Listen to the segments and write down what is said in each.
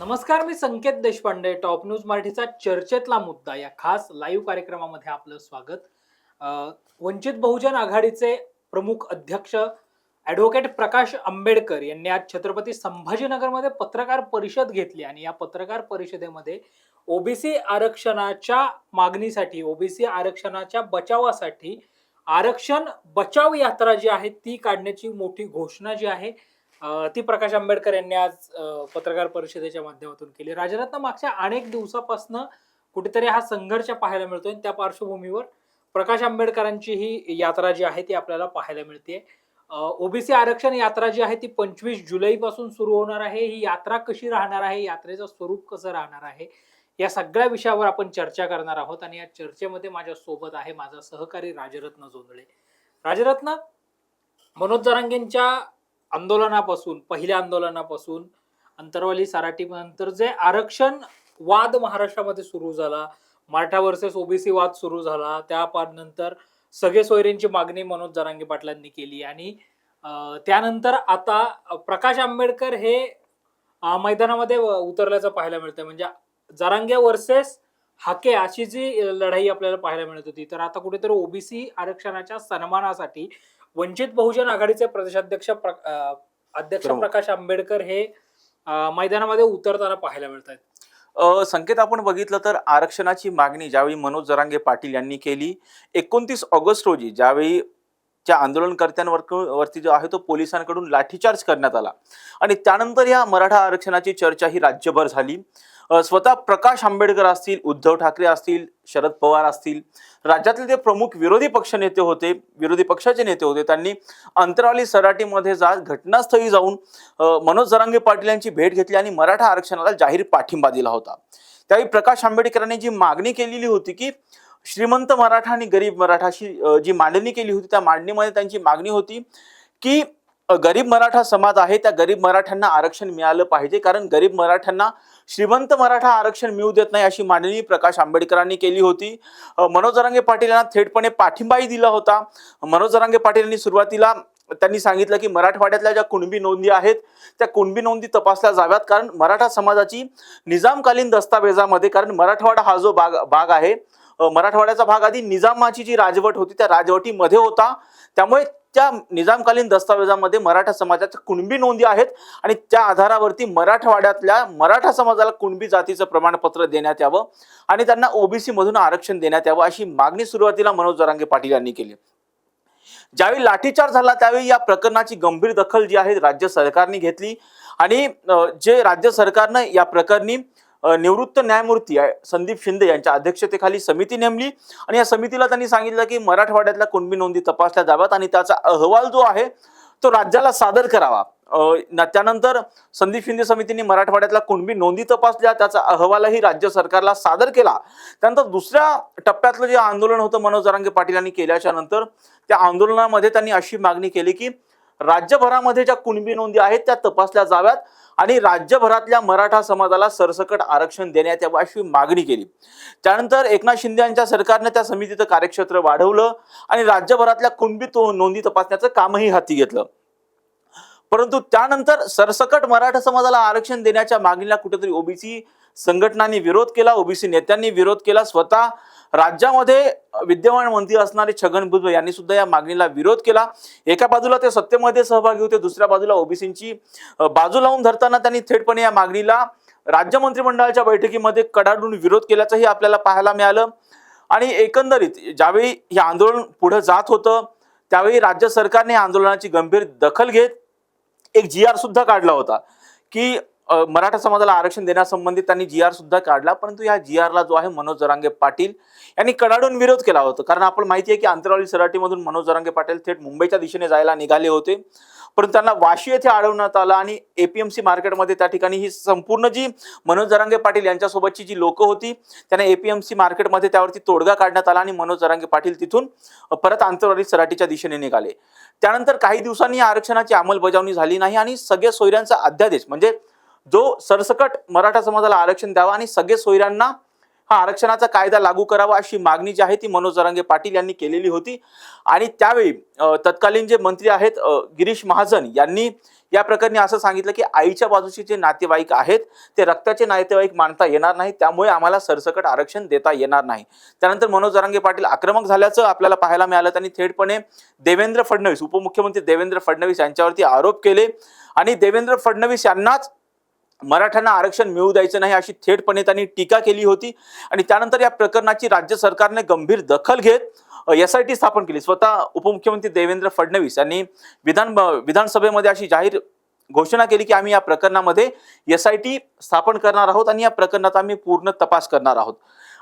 नमस्कार मी Sanket Deshpande. Top news मराठीचा चर्चेतला मुद्दा. या खास लाईव्ह कार्यक्रमामध्ये आपलं स्वागत. वंचित बहुजन आघाडीचे प्रमुख अध्यक्ष ॲडव्होकेट प्रकाश आंबेडकर यांनी आज छत्रपती संभाजीनगरमध्ये पत्रकार परिषद घेतली आणि या पत्रकार परिषदेमध्ये ओबीसी आरक्षणाच्या मागणीसाठी ओबीसी आरक्षणाच्या बचावासाठी आरक्षण बचाव यात्रा जी आहे ती काढण्याची मोठी घोषणा जी आहे ती प्रकाश आंबेडकर यांनी आज पत्रकार परिषदेच्या माध्यमातून केली. राजरत्न मागच्या अनेक दिवसापासून कुठेतरी हा संघर्ष पाहायला मिळतोय. आणि त्या पार्श्वभूमीवर प्रकाश आंबेडकरांची ही यात्रा जी आहे ती आपल्याला पाहायला मिळते ओबीसी आरक्षण यात्रा जी आहे ती पंचवीस जुलैपासून सुरू होणार आहे. ही यात्रा कशी राहणार आहे? यात्रेचं स्वरूप कसं राहणार आहे? या सगळ्या विषयावर आपण चर्चा करणार आहोत आणि या चर्चेमध्ये माझ्या सोबत आहे माझा सहकारी राजरत्न जोंधळे. राजरत्न मनोज जरांगेंच्या आंदोलनापासून पहिल्या आंदोलनापासून अंतरवाली सराटी नंतर जे आरक्षण वाद महाराष्ट्रामध्ये सुरू झाला मराठा वर्सेस ओबीसी वाद सुरू झाला त्या नंतर सगळे सोयरींची मागणी मनोज जरांगे पाटलांनी केली आणि त्यानंतर आता प्रकाश आंबेडकर हे मैदानामध्ये व- उतरल्याचं पाहायला मिळतं म्हणजे जरांगे वर्सेस हाके अशी जी लढाई आपल्याला पाहायला मिळत होती तर आता कुठेतरी ओबीसी आरक्षणाच्या सन्मानासाठी वंचित बहुजन आघाडीचे प्रदेशाध्यक्ष प्र- अध्यक्ष. प्रकाश आंबेडकर हे मैदानामध्ये उतरताना पाहायला मिळत आहेत संकेत आपण बघितलं तर आरक्षणाची मागणी ज्यावेळी मनोज जरांगे पाटील यांनी केली एकोणतीस ऑगस्ट रोजी ज्यावेळी त्या आंदोलनकर्त्यांवर वरती जो आहे तो पोलिसांकडून लाठीचार्ज करण्यात आला. आणि त्यानंतर या मराठा आरक्षणाची चर्चा ही राज्यभर झाली. स्वतः प्रकाश आंबेडकर असतील उद्धव ठाकरे असतील शरद पवार असतील राज्यातले जे प्रमुख विरोधी पक्ष नेते होते विरोधी पक्षाचे नेते होते त्यांनी अंतरावली सराटीमध्ये जात घटनास्थळी जाऊन मनोज जरांगे पाटील यांची भेट घेतली आणि मराठा आरक्षणाला जाहीर पाठिंबा दिला होता. त्यावेळी प्रकाश आंबेडकरांनी जी मागणी केलेली होती की श्रीमंत मराठा आणि गरीब मराठाशी जी मांडणी केली होती त्या मांडणीमध्ये त्यांची मागणी होती की गरीब मराठा समाज आहे त्या गरीब मराठ्यांना आरक्षण मिळालं पाहिजे. कारण गरीब मराठ्यांना श्रीमंत मराठा आरक्षण मिळू देत नाही अशी मांडणी प्रकाश आंबेडकरांनी केली होती. मनोज जरांगे पाटील यांना थेटपणे पाठिंबाही दिला होता. मनोज जरांगे पाटील यांनी सुरुवातीला त्यांनी सांगितलं की मराठवाड्यातल्या ज्या कुणबी नोंदी आहेत त्या कुणबी नोंदी तपासल्या जाव्यात. कारण मराठा समाजाची निजामकालीन दस्तावेजामध्ये कारण मराठवाडा हा जो भाग भाग आहे मराठवाड्याचा भाग आधी निजामाची जी राजवट होती त्या राजवटीमध्ये होता. त्यामुळे त्या निजामकालीन दस्तावेजामध्ये मराठा समाजाच्या कुणबी नोंदी आहेत आणि त्या आधारावरती मराठवाड्यातल्या मराठा समाजाला कुणबी जातीचं प्रमाणपत्र देण्यात यावं आणि त्यांना ओबीसी मधून आरक्षण देण्यात यावं अशी मागणी सुरुवातीला मनोज जरांगे पाटील यांनी केली. ज्यावेळी लाठीचार झाला त्यावेळी या प्रकरणाची गंभीर दखल जी आहे राज्य सरकारने घेतली आणि जे राज्य सरकारनं या प्रकरणी निवृत्त न्यायमूर्ती आहे संदीप शिंदे यांच्या अध्यक्षतेखाली समिती नेमली. आणि या समितीला त्यांनी सांगितलं की मराठवाड्यातल्या कुणबी नोंदी तपासल्या जाव्यात आणि त्याचा अहवाल जो आहे तो राज्याला सादर करावा. त्यानंतर संदीप शिंदे समितीने मराठवाड्यातल्या कुणबी नोंदी तपासल्या त्याचा अहवालही राज्य सरकारला सादर केला. त्यानंतर दुसऱ्या टप्प्यातलं जे आंदोलन होतं मनोज जरांगे पाटील यांनी केल्याच्यानंतर त्या आंदोलनामध्ये त्यांनी अशी मागणी केली की राज्यभरामध्ये ज्या कुणबी नोंदी आहेत त्या तपासल्या जाव्यात आणि राज्यभरातल्या मराठा समाजाला सरसकट आरक्षण देण्यात यावं अशी मागणी केली. त्यानंतर एकनाथ शिंदे यांच्या सरकारने त्या समितीचं कार्यक्षेत्र वाढवलं आणि राज्यभरातल्या कुणबी नोंदी तपासण्याचं कामही हाती घेतलं. परंतु त्यानंतर सरसकट मराठा समाजाला आरक्षण देण्याच्या मागणीला कुठेतरी ओबीसी संघटनांनी विरोध केला ओबीसी नेत्यांनी विरोध केला स्वतः राज्यामध्ये विद्यमान मंत्री असणारे छगन भुजबळ यांनी सुद्धा या मागणीला विरोध केला. एका बाजूला ते सत्तेमध्ये सहभागी होते दुसऱ्या बाजूला ओबीसींची बाजू लावून धरताना त्यांनी थेटपणे या मागणीला राज्य मंत्रिमंडळाच्या बैठकीमध्ये कडाडून विरोध केल्याचंही आपल्याला पाहायला मिळालं. आणि एकंदरीत ज्यावेळी हे आंदोलन पुढे जात होतं त्यावेळी राज्य सरकारने आंदोलनाची गंभीर दखल घेत एक जी आर सुद्धा काढला होता की मराठा समाजाला आरक्षण देण्यासंबंधित त्यांनी जी आर सुद्धा काढला परंतु या जी आरला जो आहे मनोज जरांगे पाटील यांनी कडाडून विरोध केला होता. कारण आपण माहिती आहे की अंतरावली सराटीमधून मनोज जरांगे पाटील थेट मुंबईच्या दिशेने जायला निघाले होते. परंतु त्यांना वाशी येथे अडवण्यात आलं आणि एपीएमसी मार्केटमध्ये त्या ठिकाणी ही संपूर्ण जी मनोज जरांगे पाटील यांच्यासोबतची जी लोकं होती त्यांना एपीएमसी मार्केटमध्ये त्यावरती तोडगा काढण्यात आला आणि मनोज जरांगे पाटील तिथून परत आंतरवाली सराटीच्या दिशेने निघाले. त्यानंतर काही दिवसांनी आरक्षणाची अंमलबजावणी झाली नाही आणि सगळ्या सोयऱ्यांचा अध्यादेश म्हणजे जो सरसकट मराठा समाजाला आरक्षण द्यावा आणि सगळे सोयऱ्यांना हा आरक्षणाचा कायदा लागू करावा अशी मागणी जी आहे ती मनोज जरांगे पाटील यांनी केलेली होती. आणि त्यावेळी तत्कालीन जे मंत्री आहेत गिरीश महाजन यांनी या प्रकरणी असं सांगितलं की आईच्या बाजूचे जे नातेवाईक आहेत ते रक्ताचे नातेवाईक मानता येणार नाही. त्यामुळे आम्हाला सरसकट आरक्षण देता येणार नाही. त्यानंतर मनोज जरांगे पाटील आक्रमक झाल्याचं आपल्याला पाहायला मिळालं. त्यांनी थेटपणे देवेंद्र फडणवीस उपमुख्यमंत्री देवेंद्र फडणवीस यांच्यावरती आरोप केले. आणि देवेंद्र फडणवीस यांनाच मराठ्यांना आरक्षण मिळू द्यायचं नाही अशी थेटपणे त्यांनी टीका केली होती. आणि त्यानंतर या प्रकरणाची राज्य सरकारने गंभीर दखल घेत एस आय टी स्थापन केली. स्वतः उपमुख्यमंत्री देवेंद्र फडणवीस यांनी विधान विधानसभेमध्ये अशी जाहीर घोषणा केली की आम्ही या प्रकरणामध्ये एस आय टी स्थापन करणार आहोत आणि या प्रकरणाचा आम्ही पूर्ण तपास करणार आहोत.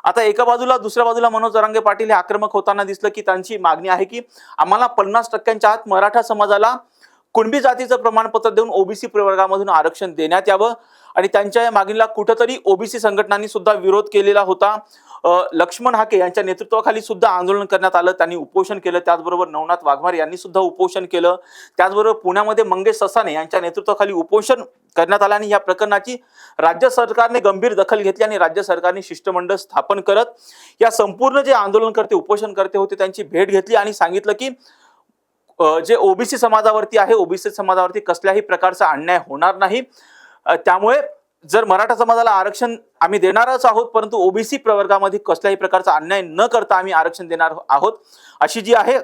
आता एका बाजूला दुसऱ्या बाजूला मनोज जरांगे पाटील हे आक्रमक होताना दिसलं की त्यांची मागणी आहे की आम्हाला पन्नास टक्क्यांच्या आत मराठा समाजाला कुणबी जातीचं प्रमाणपत्र देऊन ओबीसी प्रवर्गामधून आरक्षण देण्यात यावं आणि त्यांच्या या मागणीला कुठंतरी ओबीसी संघटनांनी सुद्धा विरोध केलेला होता. लक्ष्मण हाके यांच्या नेतृत्वाखाली सुद्धा आंदोलन करण्यात आलं. त्यांनी उपोषण केलं. त्याचबरोबर नवनाथ वाघमारे यांनी सुद्धा उपोषण केलं. त्याचबरोबर पुण्यामध्ये मंगेश ससाने यांच्या नेतृत्वाखाली उपोषण करण्यात आलं आणि या प्रकरणाची राज्य सरकारने गंभीर दखल घेतली आणि राज्य सरकारने शिष्टमंडळ स्थापन करत या संपूर्ण जे आंदोलनकर्ते उपोषणकर्ते होते त्यांची भेट घेतली आणि सांगितलं की जे ओबीसी समाजावरती आहे ओबीसी समाजावरती कसल्याही प्रकारचा अन्याय होणार नाही. त्यामुळे जर मराठा समाजाला आरक्षण आम्ही देणारच आहोत परंतु ओबीसी प्रवर्गामध्ये कसल्याही प्रकारचा अन्याय न करता आम्ही आरक्षण देणार आहोत अशी जी आहे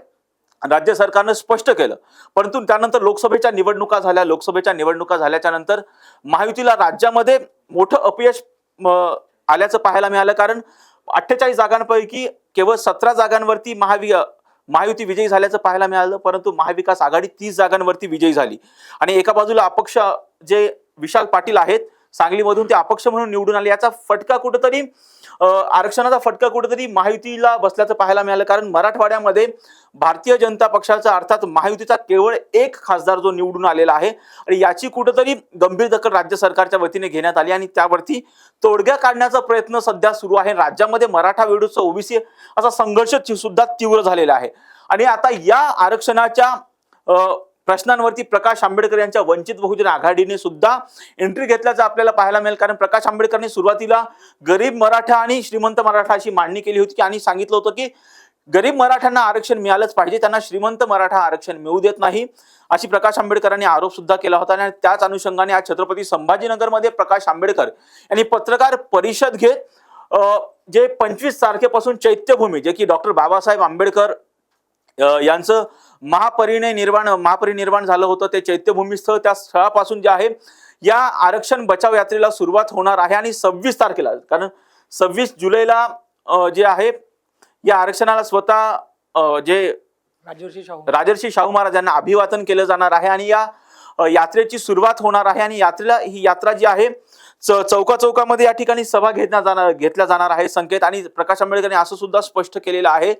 राज्य सरकारनं स्पष्ट केलं. परंतु त्यानंतर लोकसभेच्या निवडणुका झाल्या. लोकसभेच्या निवडणुका झाल्याच्यानंतर महायुतीला राज्यामध्ये मोठं अपयश म, आल्याचं पाहायला मिळालं. कारण अठ्ठेचाळीस जागांपैकी केवळ सतरा जागांवरती महावि महायुती विजयी झाल्याचं पाहायला मिळालं परंतु महाविकास आघाडी तीस जागांवरती विजयी झाली. आणि एका बाजूला अपक्ष जे विशाल पाटील आहेत सांगलीमधून ते अपक्ष म्हणून निवडून आले. याचा फटका कुठंतरी आरक्षणाचा फटका कुठंतरी महायुतीला बसल्याचं पाहायला मिळालं. कारण मराठवाड्यामध्ये भारतीय जनता पक्षाचा अर्थात महायुतीचा केवळ एक खासदार जो निवडून आलेला आहे आणि याची कुठंतरी गंभीर दखल राज्य सरकारच्या वतीने घेण्यात आली आणि त्यावरती तोडग्या काढण्याचा प्रयत्न सध्या सुरू आहे. राज्यामध्ये मराठा विरुद्ध ओबीसी असा संघर्ष सुद्धा तीव्र झालेला आहे. आणि आता या आरक्षणाच्या प्रश्नांवरती प्रकाश आंबेडकर यांच्या वंचित बहुजन आघाडीने सुद्धा एंट्री घेतल्याचं आपल्याला पाहायला मिळेल. कारण प्रकाश आंबेडकरने सुरुवातीला गरीब मराठा आणि श्रीमंत मराठा अशी मांडणी केली होती की आणि सांगितलं होतं की गरीब मराठ्यांना आरक्षण मिळालंच पाहिजे त्यांना श्रीमंत मराठा आरक्षण मिळू देत नाही अशी प्रकाश आंबेडकरांनी आरोप सुद्धा केला होता. आणि त्याच अनुषंगाने आज छत्रपती संभाजीनगरमध्ये प्रकाश आंबेडकर यांनी पत्रकार परिषद घेत जे पंचवीस तारखेपासून चैत्यभूमी जे की डॉक्टर बाबासाहेब आंबेडकर यांचं महापरिणय निर्वाण महापरिनिर्वाण झालं होतं. ते चैत्यभूमी स्थळ त्या स्थळापासून जे आहे या आरक्षण बचाव यात्रेला सुरुवात होणार आहे आणि सव्वीस तारखेला कारण सव्वीस जुलैला जे आहे या आरक्षणाला स्वतः जे राजर्षी शाहू राजर्षी शाहू महाराज यांना अभिवादन केलं जाणार आहे आणि या यात्रेची सुरुवात होणार आहे आणि यात्रेला ही यात्रा जी आहे चौका चौकामध्ये या ठिकाणी सभा घेतल्या जाणार घेतल्या जाणार आहे संकेत. आणि प्रकाश आंबेडकरांनी असं सुद्धा स्पष्ट केलेलं आहे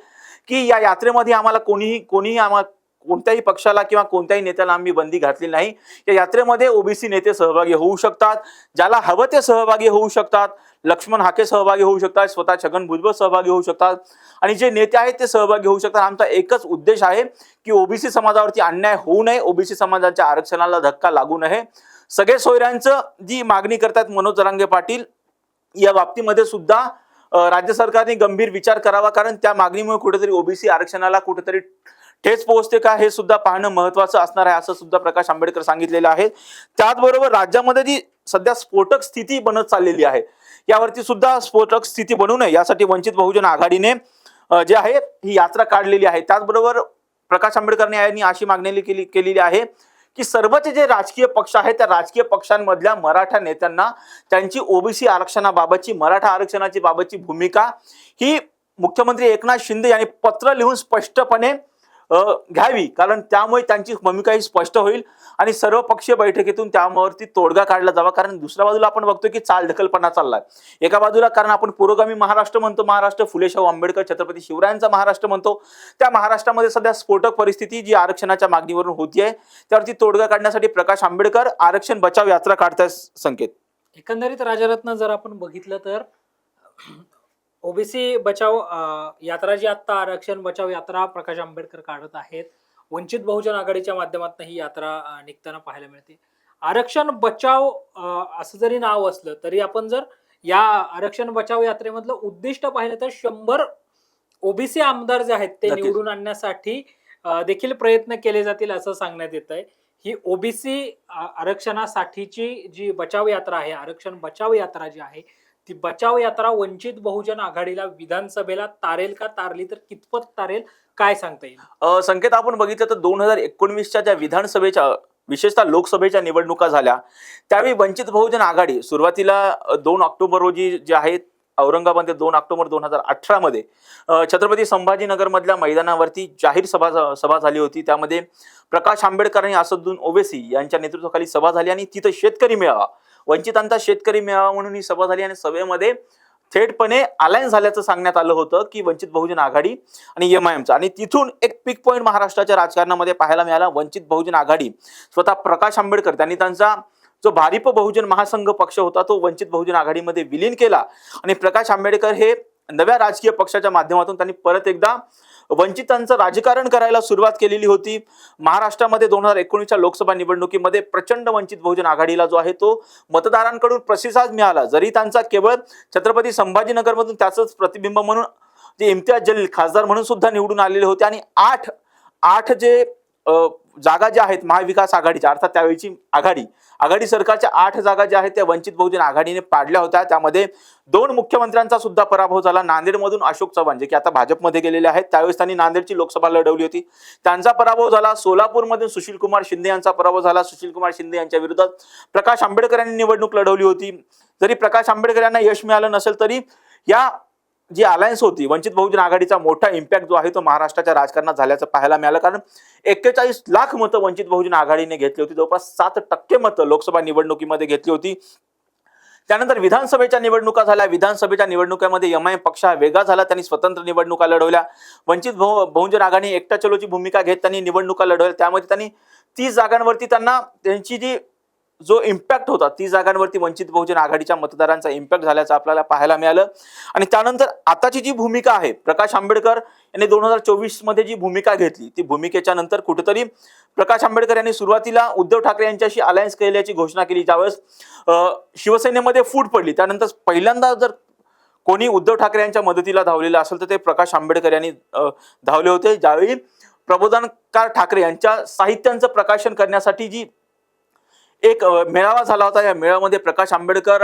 की या यात्रेमध्ये आम्हाला कोणीही कोणीही आम्हा कोणत्याही पक्षाला किंवा कोणत्याही नेत्याला आम्ही बंदी घातली नाही. या यात्रेमध्ये ओबीसी नेते सहभागी होऊ शकतात ज्याला हवं ते सहभागी होऊ शकतात लक्ष्मण हाके सहभागी होऊ शकतात स्वतः छगन भुजबळ सहभागी होऊ शकतात. आणि जे नेते आहेत ते सहभागी होऊ शकतात. आमचा एकच उद्देश आहे की ओबीसी समाजावरती अन्याय होऊ नये ओबीसी समाजाच्या आरक्षणाला धक्का लागू नये. सगळे सोयऱ्यांचं जी मागणी करतात मनोज जरांगे पाटील या बाबतीमध्ये सुद्धा राज्य सरकारने गंभीर विचार करावा कारण त्या मागणीमुळे कुठेतरी ओबीसी आरक्षणाला कुठेतरी ठेच पोहोचते का हे सुद्धा पाहणं महत्वाचं असणार आहे असं सुद्धा प्रकाश आंबेडकर सांगितलेलं आहे. त्याचबरोबर राज्यामध्ये जी सध्या स्फोटक स्थिती बनत चाललेली आहे यावरती सुद्धा स्फोटक स्थिती बनू नये यासाठी वंचित बहुजन आघाडीने जे आहे ही यात्रा काढलेली आहे. त्याचबरोबर प्रकाश आंबेडकरने यांनी अशी मागणी केली केलेली आहे की सर्वच जे राजकीय पक्ष आहेत त्या राजकीय पक्षांमधल्या मराठा नेत्यांना त्यांची ओबीसी आरक्षणाबाबतची मराठा आरक्षणाची बाबतची भूमिका ही मुख्यमंत्री एकनाथ शिंदे यांनी पत्र लिहून स्पष्टपणे घ्यावी. कारण त्यामुळे त्यांची भूमिका ही स्पष्ट होईल आणि सर्व पक्षीय बैठकीतून त्यावरती तोडगा काढला जावा. कारण दुसऱ्या बाजूला आपण बघतो की चाल ढकलपणा चाललाय. एका बाजूला कारण आपण पुरोगामी महाराष्ट्र म्हणतो महाराष्ट्र फुले शाहू आंबेडकर छत्रपती शिवरायांचा महाराष्ट्र म्हणतो. त्या महाराष्ट्रामध्ये सध्या स्फोटक परिस्थिती जी आरक्षणाच्या मागणीवरून होती आहे त्यावरती तोडगा काढण्यासाठी प्रकाश आंबेडकर आरक्षण बचाव यात्रा काढताय संकेत. एकंदरीत राजरत्न जर आपण बघितलं तर ओबीसी बचाव अं, यात्रा जी आता आरक्षण बचाव यात्रा प्रकाश आंबेडकर काढत आहेत वंचित बहुजन आघाडीच्या माध्यमातून ही यात्रा अं, निघताना पाहायला मिळते आरक्षण बचाव अं, असं जरी नाव असलं तरी आपण जर या आरक्षण बचाव यात्रेमधलं उद्दिष्ट पाहिलं तर शंभर ओबीसी आमदार जे आहेत ते नक्कीच. निवडून आणण्यासाठी अ, देखील प्रयत्न केले जातील असं सांगण्यात येत आहे ही ओबीसी आरक्षणासाठीची जी बचाव यात्रा आहे आरक्षण बचाव यात्रा जी आहे ती बचाव यात्रा वंचित बहुजन आघाडीला विधानसभेला तारेल का तारली तर कितपत तारेल? काय सांगता येईल? संकेत आपण बघितलं तर दोन हजार एकोणवीसच्या ज्या विधानसभेच्या विशेषतः लोकसभेच्या निवडणुका झाल्या त्यावेळी वंचित बहुजन आघाडी सुरुवातीला दोन ऑक्टोबर रोजी जे आहेत औरंगाबाद ते दोन ऑक्टोबर दोन हजार अठरामध्ये छत्रपती संभाजीनगरमधल्या मैदानावरती जाहीर सभा सभा झाली होती. त्यामध्ये प्रकाश आंबेडकर आणि असदुद्दीन ओवेसी यांच्या नेतृत्वाखाली सभा झाली आणि तिथं शेतकरी मेळावा. वंचितांचा शेतकरी मेळावा म्हणून ही सभा झाली आणि सभेमध्ये थेटपणे अलायन्स झाल्याचं सांगण्यात आलं होतं की वंचित बहुजन आघाडी आणि एम आय एमचा आणि तिथून एक पिक पॉईंट महाराष्ट्राच्या राजकारणामध्ये पाहायला मिळाला. वंचित बहुजन आघाडी. स्वतः प्रकाश आंबेडकर त्यांनी त्यांचा जो भारिप बहुजन महासंघ पक्ष होता तो वंचित बहुजन आघाडीमध्ये विलीन केला. आणि प्रकाश आंबेडकर हे नव्या राजकीय पक्षाच्या माध्यमातून त्यांनी परत एकदा वंचितांचं राजकारण करायला सुरुवात केलेली होती. महाराष्ट्रामध्ये दोन हजार एकोणीसच्या लोकसभा निवडणुकीमध्ये प्रचंड वंचित बहुजन आघाडीला जो आहे तो मतदारांकडून प्रतिसाद मिळाला. जरी त्यांचा केवळ छत्रपती संभाजीनगरमधून त्याचंच प्रतिबिंब म्हणून जे इम्तियाज जलील खासदार म्हणून सुद्धा निवडून आलेले होते आणि आठ आठ जे जागा ज्या आहेत महाविकास आघाडीच्या अर्थात त्यावेळीची आघाडी आघाडी सरकारच्या आठ जागा ज्या आहेत त्या वंचित बहुजन आघाडीने पाडल्या होत्या. त्यामध्ये दोन मुख्यमंत्र्यांचा सुद्धा पराभव झाला नांदेडमधून अशोक चव्हाण जे की आता भाजपमध्ये गेलेले आहेत. त्यावेळेस त्यांनी नांदेडची लोकसभा लढवली होती. त्यांचा पराभव झाला सोलापूरमधून सुशील कुमार शिंदे यांचा पराभव झाला. सुशील कुमार शिंदे यांच्या विरोधात प्रकाश आंबेडकर यांनी निवडणूक लढवली होती. जरी प्रकाश आंबेडकर यांना यश मिळालं नसेल तरी या जी अलायन्स होती वंचित बहुजन आघाडीचा मोठा इम्पॅक्ट जो आहे तो महाराष्ट्राच्या राजकारणात झाल्याचं पाहायला मिळालं. कारण एक्केचाळीस लाख मतं वंचित बहुजन आघाडीने घेतली होती जवळपास सात टक्के मतं लोकसभा निवडणुकीमध्ये घेतली होती. त्यानंतर विधानसभेच्या निवडणुका झाल्या. विधानसभेच्या निवडणुकीमध्ये एम आय पक्ष हा वेगळा झाला. त्यांनी स्वतंत्र निवडणुका लढवल्या. वंचित बहु बहुजन आघाडी एकटा चलोची भूमिका घेत त्यांनी निवडणुका लढवल्या. त्यामध्ये त्यांनी तीस जागांवरती त्यांना त्यांची जी जो इम्पॅक्ट होता ती जागांवरती वंचित बहुजन आघाडीच्या मतदारांचा इम्पॅक्ट झाल्याचं आपल्याला पाहायला मिळालं. आणि त्यानंतर आताची जी भूमिका आहे प्रकाश आंबेडकर यांनी दोन हजार चोवीसमध्ये जी भूमिका घेतली ती भूमिकेच्या नंतर कुठेतरी प्रकाश आंबेडकर यांनी सुरुवातीला उद्धव ठाकरे यांच्याशी अलायन्स केल्याची घोषणा केली. ज्यावेळेस शिवसेनेमध्ये फूट पडली त्यानंतर पहिल्यांदा जर कोणी उद्धव ठाकरे यांच्या मदतीला धावलेलं असेल तर ते प्रकाश आंबेडकर यांनी धावले होते. ज्यावेळी प्रबोधनकार ठाकरे यांच्या साहित्यांचं प्रकाशन करण्यासाठी जी एक मेळावा झाला होता. या मेळाव्यामध्ये प्रकाश आंबेडकर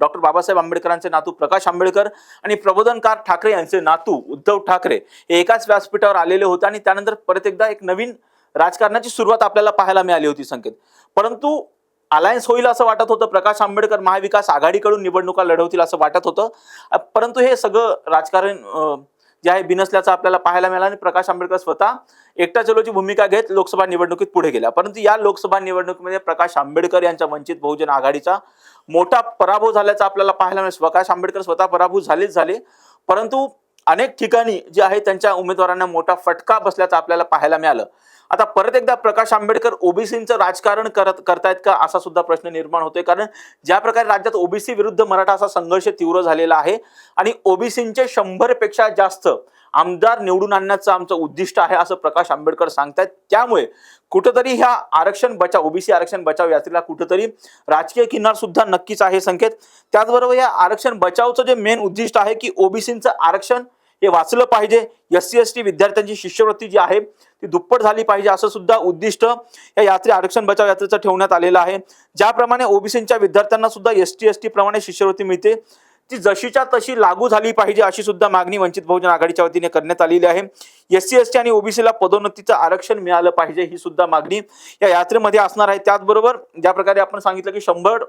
डॉक्टर बाबासाहेब आंबेडकरांचे नातू प्रकाश आंबेडकर आणि प्रबोधनकार ठाकरे यांचे नातू उद्धव ठाकरे हे एकाच व्यासपीठावर आलेले होते आणि त्यानंतर परत एकदा एक नवीन राजकारणाची सुरुवात आपल्याला पाहायला मिळाली होती संकेत. परंतु अलायन्स होईल असं वाटत होतं. प्रकाश आंबेडकर महाविकास आघाडीकडून निवडणुका लढवतील असं वाटत होतं. परंतु हे सगळं राजकारण जे आहे बिनसल्याचं आपल्याला पाहायला मिळालं आणि प्रकाश आंबेडकर स्वतः एकटा चलोची भूमिका घेत लोकसभा निवडणुकीत पुढे गेल्या परंतु या लोकसभा निवडणुकीमध्ये प्रकाश आंबेडकर यांच्या वंचित बहुजन आघाडीचा मोठा पराभव झाल्याचा आपल्याला पाहायला मिळेल. प्रकाश आंबेडकर स्वतः पराभूत झालेच झाले. परंतु अनेक ठिकाणी जे आहे त्यांच्या उमेदवारांना मोठा फटका बसल्याचं आपल्याला पाहायला मिळालं. आता परत एकदा प्रकाश आंबेडकर ओबीसीचं राजकारण करत करतायत का? असा सुद्धा प्रश्न निर्माण होतोय. कारण ज्या प्रकारे राज्यात ओबीसी विरुद्ध मराठा असा संघर्ष तीव्र झालेला आहे आणि ओबीसींचे शंभरपेक्षा जास्त आमदार निवडून आणण्याचं आमचं उद्दिष्ट आहे असं प्रकाश आंबेडकर सांगतायत. त्यामुळे कुठंतरी ह्या आरक्षण बचाव ओबीसी आरक्षण बचाव यात्रेला कुठंतरी राजकीय किनार सुद्धा नक्कीच आहे संकेत. त्याचबरोबर या आरक्षण बचावचं जे मेन उद्दिष्ट आहे की ओबीसींचं आरक्षण हे वाचलं पाहिजे. एस सी एस टी विद्यार्थ्यांची शिष्यवृत्ती जी आहे ती दुप्पट झाली पाहिजे. असं सुद्धा उद्दिष्ट या यात्रे आरक्षण बचाव यात्रेचं ठेवण्यात आलेलं आहे. ज्याप्रमाणे ओबीसीच्या विद्यार्थ्यांना सुद्धा एस टी एस टी प्रमाणे शिष्यवृत्ती मिळते ती जशीच्या तशी लागू झाली पाहिजे अशी सुद्धा मागणी वंचित बहुजन आघाडीच्या वतीने करण्यात आलेली आहे. एस सी एस टी आणि ओबीसीला पदोन्नतीचं आरक्षण मिळालं पाहिजे ही सुद्धा मागणी या यात्रेमध्ये असणार आहे. त्याचबरोबर ज्या प्रकारे आपण सांगितलं की शंभर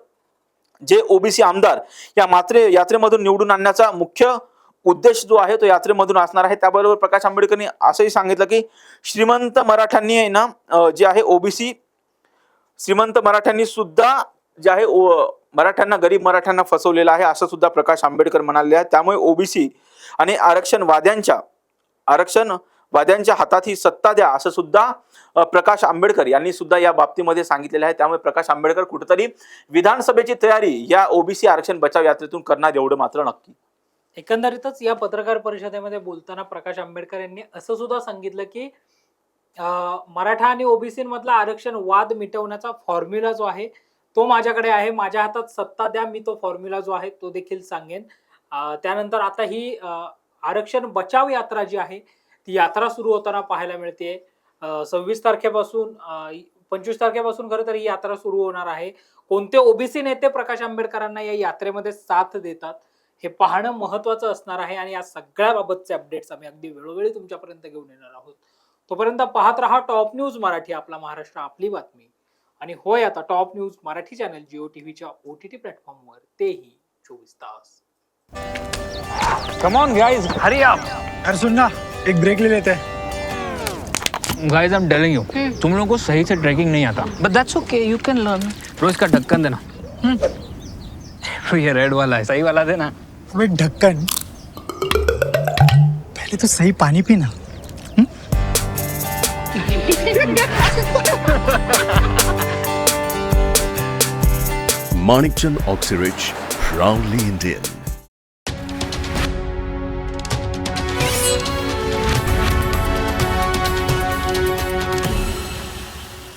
जे ओबीसी आमदार या मात्रे यात्रेमधून निवडून आणण्याचा मुख्य उद्देश जो आहे तो यात्रेमधून असणार आहे. त्याबरोबर प्रकाश आंबेडकरनी असंही सांगितलं की श्रीमंत मराठ्यांनी आहे ना जे आहे ओबीसी श्रीमंत मराठ्यांनी सुद्धा जे आहे ओ- मराठ्यांना गरीब मराठ्यांना फसवलेलं आहे असं सुद्धा प्रकाश आंबेडकर म्हणाले आहे त्यामुळे ओबीसी आणि आरक्षणवाद्यांच्या आरक्षण वाद्यांच्या हातात ही सत्ता द्या असं सुद्धा प्रकाश आंबेडकर यांनी सुद्धा या बाबतीमध्ये सांगितलेलं आहे. त्यामुळे प्रकाश आंबेडकर कुठेतरी विधानसभेची तयारी या ओबीसी आरक्षण बचाव यात्रेतून करणार एवढं मात्र नक्की. एकंदरीतच या पत्रकार परिषदेमध्ये बोलताना प्रकाश आंबेडकर यांनी असं सुद्धा सांगितलं की मराठा आणि ओबीसी मधला आरक्षण वाद मिटवण्याचा फॉर्म्युला जो आहे तो माझ्याकडे आहे. माझ्या हातात सत्ता द्या मी तो फॉर्म्युला जो आहे तो देखील सांगेन. त्यानंतर आता ही आरक्षण बचाव यात्रा जी आहे ती यात्रा सुरू होताना पाहायला मिळते सव्वीस तारखेपासून पंचवीस तारखेपासून खरं तर ही यात्रा सुरू होणार आहे. कोणते ओबीसी नेते प्रकाश आंबेडकरांना या यात्रेमध्ये साथ देतात? हे पाहणं महत्वाचं असणार आहे आणि या सगळ्या बाबतचे अपडेट्स आम्ही अगदी वेळोवेळी तुमच्यापर्यंत घेऊन येणार आहोत. तोपर्यंत पाहत रहा टॉप न्यूज मराठी आपला महाराष्ट्र आपली बातमी. आणि होय आता top news Marathi channel Jio टीव्हीच्या ओ टी टी प्लॅटफॉर्मवर तेही चोवीस तास. कम ऑन गाइस हरी आप अरे सुन ना एक ब्रेक ले लेते. हैं guys I am telling you तुम लोगों को सही से ट्रैकिंग नहीं आता. But that's okay, you can learn. रोज का ढक्कन देना. तो ये रेड वाला है सही वाला देना. अबे ढक्कन पहले तो सही पानी पीना Manikchand Oxyrich, proudly Indian.